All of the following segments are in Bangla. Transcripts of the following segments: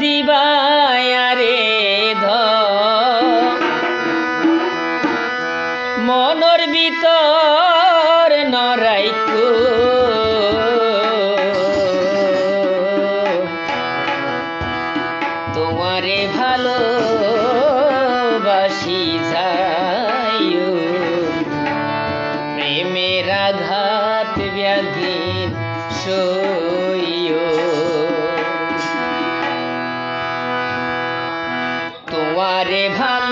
দিবায়ারে ধ। মনর ভিতর নরাইকু তোমারে ভালো বাসি যাইও। প্রেমের আঘাত ব্যাধি সইও। বাবা রে ভালো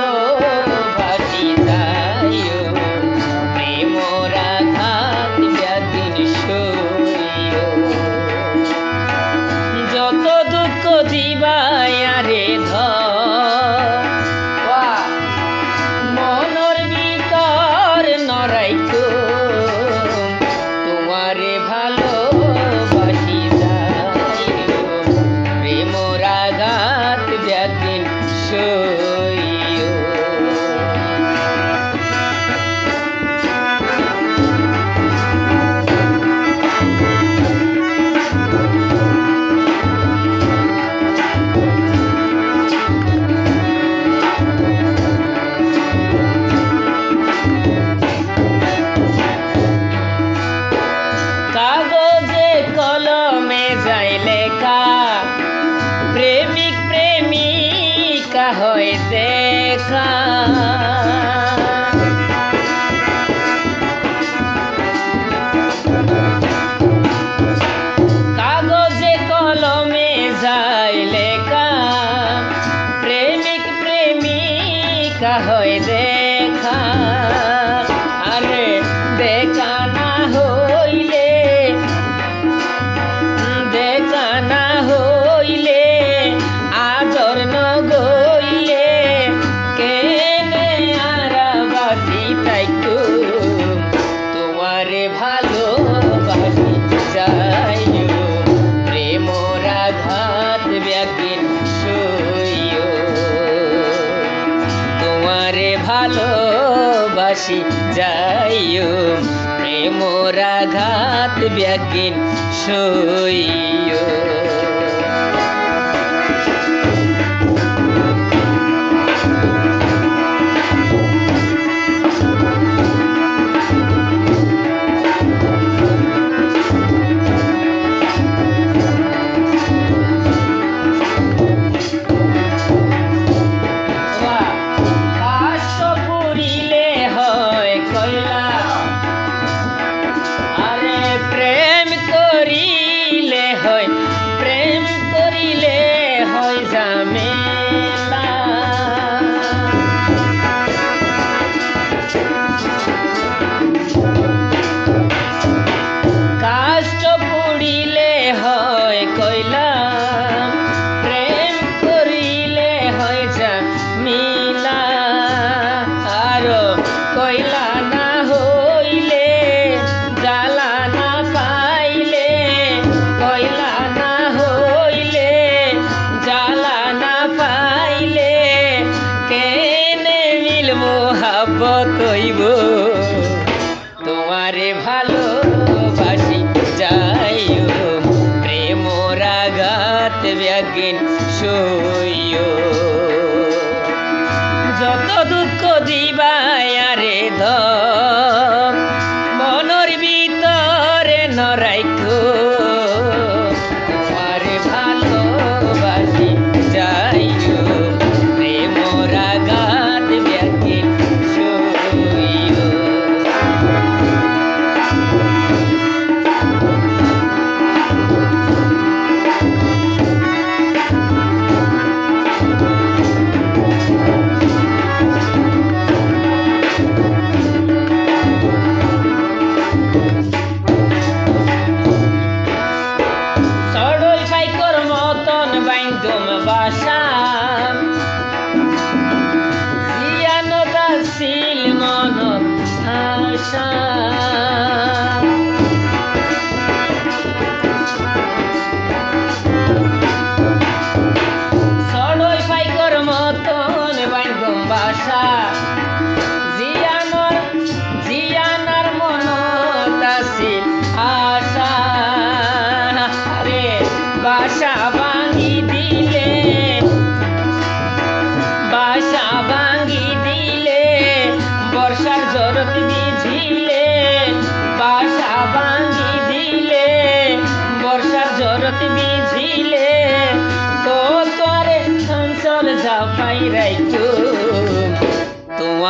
হয় দেখা। ভালোবাসি যাইও প্রেম রাঘাত ব্যাগিন সইও। Um, থাকেন সইয় যত দুঃখ দিবাই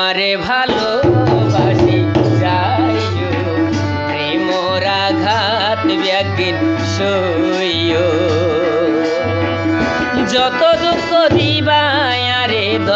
তোমারে ভালোবাসি যাইও। প্রেম রাঘাত ব্যাগিন সইও। যত দুঃখ দিবায় আরে দ